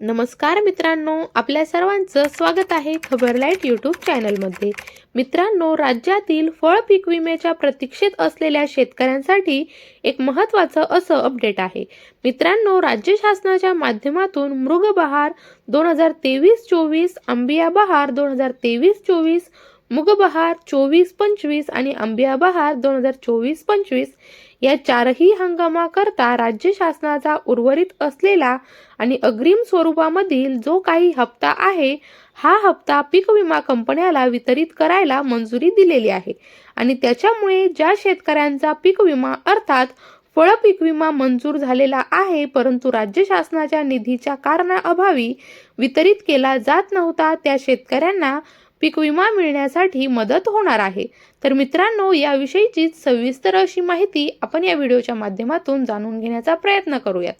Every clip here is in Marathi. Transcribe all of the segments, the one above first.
नमस्कार मित्रांनो आपल्या सर्वांचं स्वागत आहे खबरलाईट यूट्यूब चॅनलमध्ये. मित्रांनो राज्यातील फळ पीक विम्याच्या प्रतीक्षेत असलेल्या शेतकऱ्यांसाठी एक महत्त्वाचं असं अपडेट आहे. मित्रांनो राज्य शासनाच्या माध्यमातून मृगबहार दोन हजार तेवीस चोवीस आंबिया बहार दोन हजार तेवीस चोवीस मुगबहार चोवीस पंचवीस आणि आंबिया बहार दोन हजार चोवीस पंचवीस या चारही हंगामाकरता राज्य शासनाचा उर्वरित असलेला आणि अग्रिम स्वरूपामधील जो काही हप्ता आहे हा हप्ता पीक विमा कंपन्याला वितरित करायला मंजुरी दिलेली आहे. आणि त्याच्यामुळे ज्या शेतकऱ्यांचा पीक विमा अर्थात फळ पीक विमा मंजूर झालेला आहे परंतु राज्य शासनाच्या निधीच्या कारणाअभावी वितरित केला जात नव्हता त्या शेतकऱ्यांना पीक विमा मिळण्यासाठी मदत होणार आहे. तर मित्रांनो याविषयीची सविस्तर अशी माहिती आपण या व्हिडिओच्या माध्यमातून जाणून घेण्याचा प्रयत्न करूयात.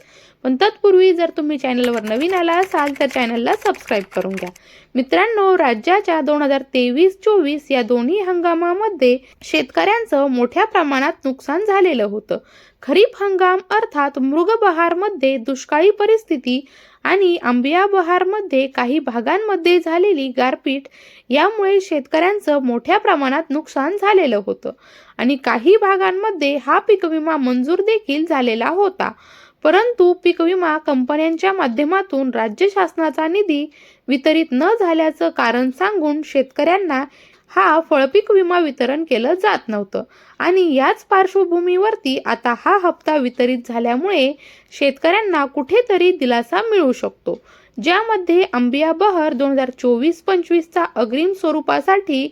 पण तत्पूर्वी जर तुम्ही चॅनलवर नवीन आला असाल तर चॅनलला सबस्क्राईब करून घ्या. मित्रांनो राज्याच्या दोन हजार तेवीस चोवीस या दोन्ही हंगामामध्ये शेतकऱ्यांचं मोठ्या प्रमाणात नुकसान झालेलं होतं. खरीप हंगाम अर्थात मृगबहारमध्ये दुष्काळी परिस्थिती आणि आंबिया बहारमध्ये काही भागांमध्ये झालेली गारपीट यामुळे शेतकऱ्यांचं मोठ्या प्रमाणात नुकसान झालेलं होतं. आणि काही भागांमध्ये हा पीक विमा मंजूर देखील झालेला होता. परंतु पीक विमा कंपन्यांच्या माध्यमातून राज्य शासनाचा निधी वितरित न झाल्याचं कारण सांगून शेतकऱ्यांना हा फळपीक विमा वितरण केलं जात नव्हतं. आणि याच पार्श्वभूमीवरती आता हा हप्ता वितरित झाल्यामुळे शेतकऱ्यांना कुठेतरी दिलासा मिळू शकतो. ज्यामध्ये अंबिया बहर दोन हजार चोवीस पंचवीसचा अग्रिम स्वरूपासाठी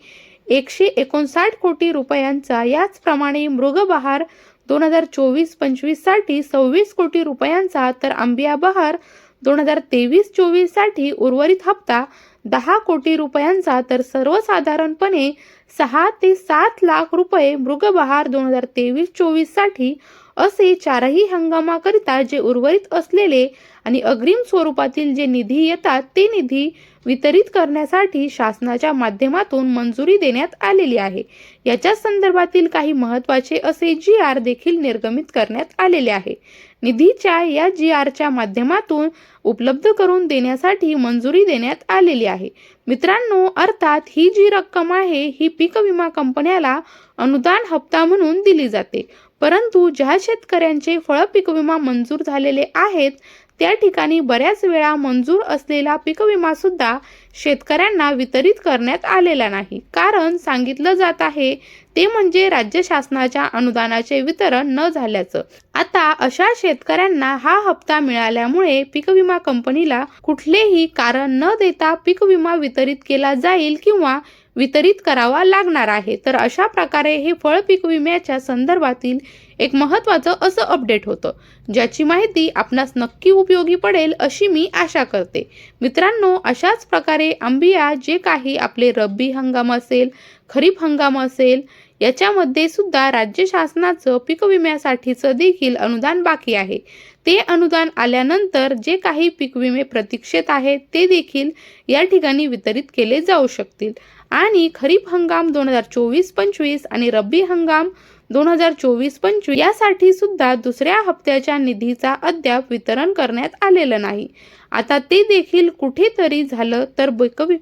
एकशे एकोणसाठ कोटी रुपयांचा याचप्रमाणे मृगबहार दोन हजार चोवीस पंचवीससाठी सव्वीस कोटी रुपयांचा तर आंबिया बहार दोन हजार तेवीस चोवीससाठी उर्वरित हप्ता दहा कोटी रुपयांचा तर सर्वसाधारणपणे सहा ते सात लाख रुपये मृगबहार दोन हजार तेवीस चोवीससाठी असे चारही हंगामाकरिता जे उर्वरित असलेले आणि अग्रिम स्वरूपातील जे निधी येतात ते निधी वितरित करण्यासाठी शासनाच्या माध्यमातून मंजुरी देण्यात आलेली आहे. याच्या संदर्भातील काही महत्त्वाचे असे जी आर देखील निर्गमित करण्यात आलेले आहे. निधीच्या या जी आरच्या माध्यमातून उपलब्ध करून देण्यासाठी मंजुरी देण्यात आलेली आहे. मित्रांनो अर्थात ही जी रक्कम आहे ही पीक विमा कंपन्याला अनुदान हप्ता म्हणून दिली जाते. परंतु ज्या शेतकऱ्यांचे फळ पीक विमा मंजूर झालेले आहेत त्या ठिकाणी बऱ्याच वेळा मंजूर असलेला पीक विमा सुद्धा शेतकऱ्यांना वितरित करण्यात आलेला नाही. कारण सांगितलं जात आहे ते म्हणजे राज्य शासनाच्या अनुदानाचे वितरण न झाल्याचं. आता अशा शेतकऱ्यांना हा हप्ता मिळाल्यामुळे पीक विमा कंपनीला कुठलेही कारण न देता पीक विमा वितरित केला जाईल किंवा वितरित करावा लागणार आहे. तर अशा प्रकारे हे फळ पीक विम्याच्या संदर्भातील एक महत्त्वाचं असं अपडेट होतं. ज्याची माहिती आपणास नक्की उपयोगी पडेल अशी मी आशा करते. मित्रांनो अशाच प्रकारे आंबिया जे काही आपले रब्बी हंगाम असेल खरीप हंगाम असेल याच्यामध्ये सुद्धा राज्य शासनाचं पीक विम्यासाठीचं देखील अनुदान बाकी आहे. ते अनुदान आल्यानंतर जे काही पीक विमे प्रतीक्षेत आहेत ते देखील या ठिकाणी वितरित केले जाऊ शकतील. आणि खरीप हंगाम दोन हजार चोवीस पंचवीस आणि रब्बी हंगाम दोन हजार चोवीस पंचवीस यासाठी सुद्धा दुसऱ्या हप्त्याच्या निधीचा अद्याप वितरण करण्यात आलेलं नाही. आता ते देखील कुठेतरी झालं तर पीक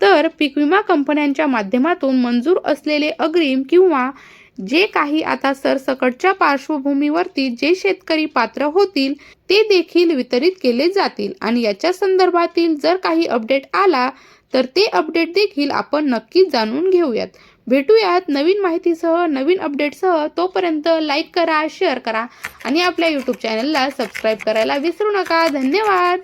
तर पीक विमा कंपन्यांच्या माध्यमातून मंजूर असलेले अग्रिम किंवा जे काही आता सरसकटच्या पार्श्वभूमीवरती जे शेतकरी पात्र होतील ते देखील वितरित केले जातील. आणि याच्या संदर्भातील जर काही अपडेट आला तर ते अपडेट देखील आपण नक्कीच जाणून घेऊयात. भेटूयात नवीन माहितीसह नवीन अपडेटसह. तोपर्यंत लाईक करा शेअर करा. आणि आपल्या यूट्यूब चॅनलला सबस्क्राईब करायला विसरू नका. धन्यवाद!